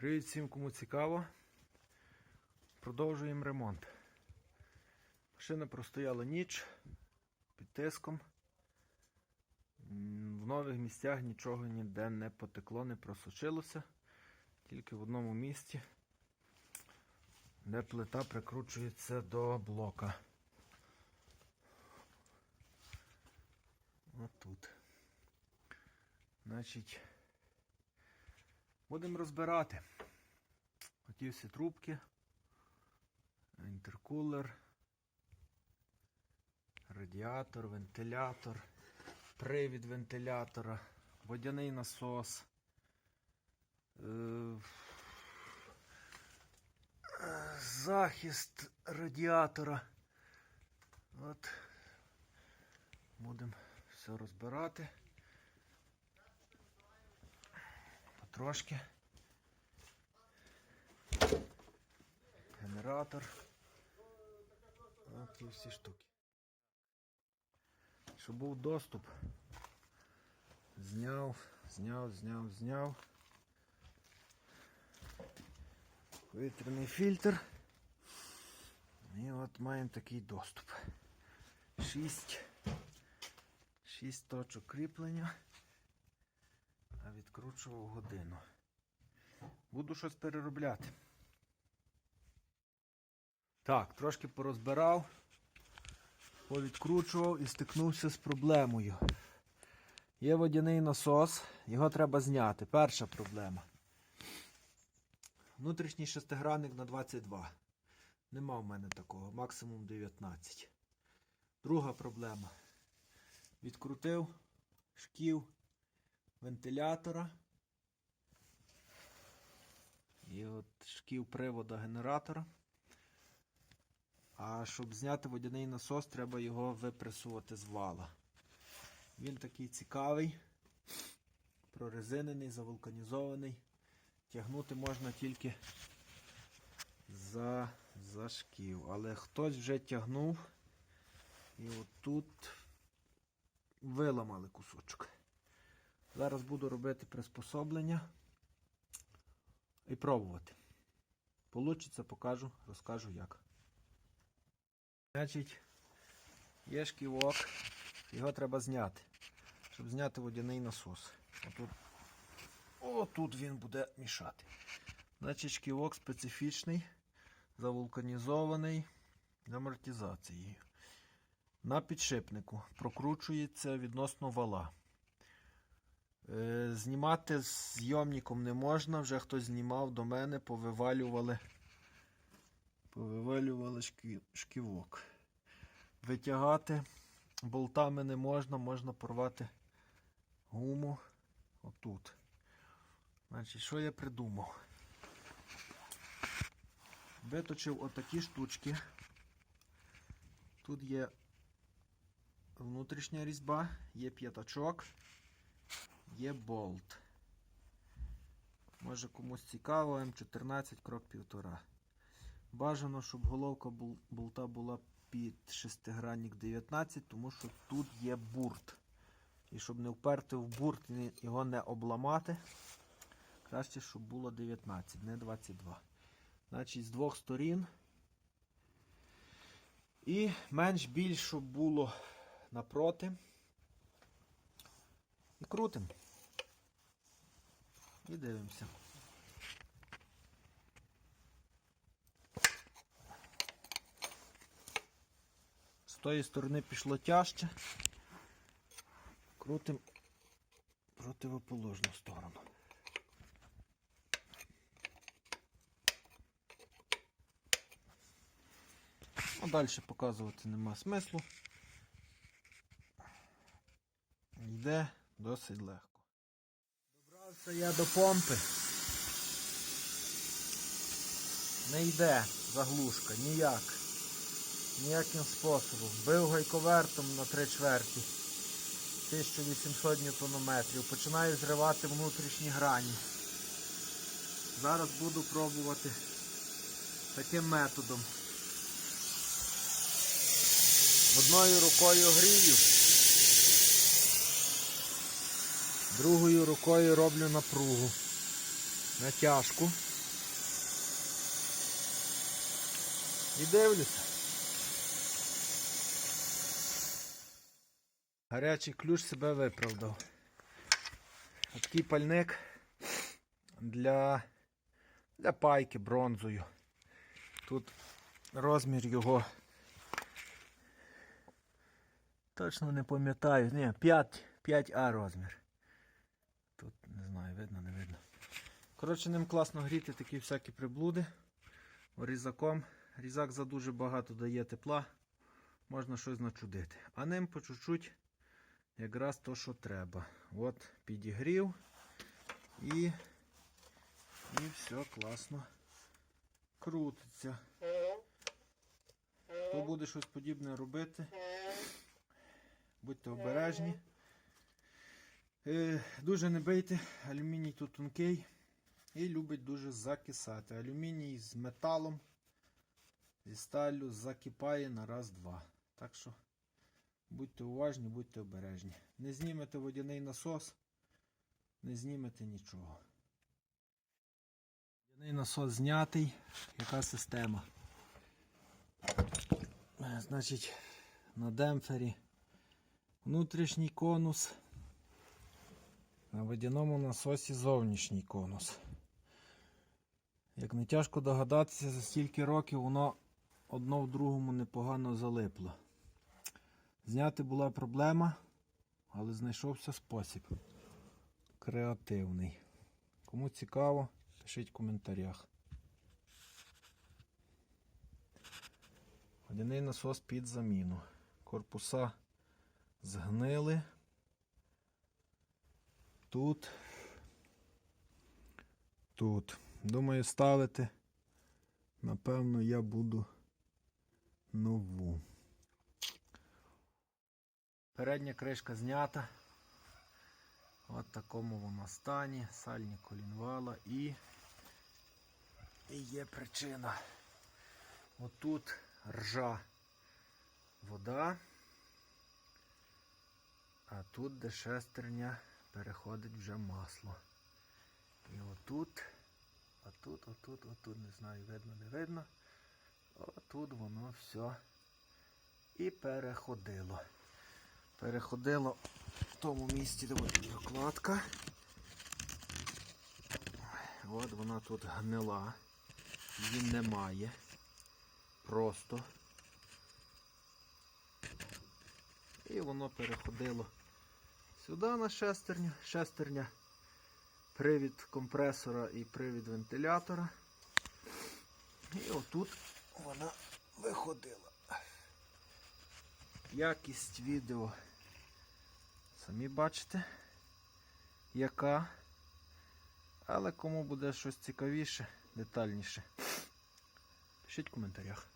Привіт всім, кому цікаво. Продовжуємо ремонт. Машина простояла ніч під тиском. В нових місцях нічого ніде не потекло, не просочилося. Тільки в одному місці, де плита прикручується до блока. Отут. Значить, будемо розбирати. Оті всі трубки, інтеркулер, радіатор, вентилятор, привід вентилятора, водяний насос. е, Захист радіатора. От. Будемо все розбирати. Потрошки. Генератор. І всі штуки. Щоб був доступ. Зняв, зняв, зняв, зняв. Вітряний фільтр. І от маємо такий доступ. Шість. Шість точок кріплення. А відкручував годину. Буду щось переробляти. Так, трошки порозбирав, повідкручував і стикнувся з проблемою. Є водяний насос, його треба зняти. Перша проблема. Внутрішній шестигранник на 22. Нема в мене такого, максимум 19. Друга проблема. Відкрутив шків вентилятора. І от шків привода генератора. А щоб зняти водяний насос, треба його випресувати з вала. Він такий цікавий, прорезинений, завулканізований. Тягнути можна тільки за, за шків. Але хтось вже тягнув і отут виламали кусочок. Зараз буду робити приспособлення і пробувати. Получиться, покажу, розкажу як. Значить, є шківок, його треба зняти, щоб зняти водяний насос. Отут, отут він буде мішати. Значить, шківок специфічний, завулканізований з амортизацією. На підшипнику прокручується відносно вала. Е, Знімати зйомником не можна, вже хтось знімав до мене, повивалювали, повивалювали шківок. Витягати болтами не можна, можна порвати гуму отут. Значить, що я придумав? Виточив отакі штучки. Тут є внутрішня різьба, є п'ятачок є болт. Може комусь цікаво, М14 крок 1,5. Бажано, щоб головка болта була під шестигранник 19, тому що тут є бурт. І щоб не вперти в бурт і його не обламати, краще, щоб було 19, не 22. Значить, з двох сторін. І менш більш, щоб було напроти. І крутим. І дивимося. З тої сторони пішло тяжче. Крутим противоположну сторону. А далі показувати нема смислу. Йде досить легко. Добрався я до помпи. Не йде заглушка, ніяк. Ніяким способом. Бив гайковертом на 3 чверті. 1800 ньютонометрів. Починаю зривати внутрішні грані. Зараз буду пробувати таким методом. Одною рукою грію. Другою рукою роблю напругу. Натяжку. І дивлюся. Гарячий ключ себе виправдав. Такий пальник для для пайки бронзою. Тут розмір його точно не пам'ятаю. Ні, 5, 5А розмір. Тут не знаю, видно, не видно. Коротше, ним класно гріти такі всякі приблуди. Різаком. Різак за дуже багато дає тепла. Можна щось начудити. А ним по чуть-чуть якраз то, що треба. От, підігрів. І, і все класно крутиться. Хто буде щось подібне робити, будьте обережні. Е, дуже не бийте, алюміній тут тонкий і любить дуже закисати. Алюміній з металом, зі сталлю закипає на раз-два. Так що будьте уважні, будьте обережні. Не знімете водяний насос, не знімете нічого. Водяний насос знятий. Яка система? Е, Значить, на демпфері внутрішній конус. На водяному насосі зовнішній конус. Як не тяжко догадатися, за стільки років воно одно в другому непогано залипло. Зняти була проблема, але знайшовся спосіб. Креативний. Кому цікаво, пишіть в коментарях. Водяний насос під заміну. Корпуса згнили. Тут. Тут. Думаю, ставити. Напевно, я буду нову. Передня кришка знята. В такому вона стані. Сальні колінвала і, і є причина. Отут ржа вода. А тут, де шестерня, переходить вже масло. І отут, отут, отут, отут, не знаю, видно, не видно. Отут воно все і переходило. Переходило в тому місці, де от прокладка. От вона тут гнила. Її немає. Просто. І воно переходило сюди на шестерню. Шестерня, привід компресора і привід вентилятора. І отут вона виходила. Якість відео. Самі бачите, яка. Але кому буде щось цікавіше, детальніше, пишіть в коментарях.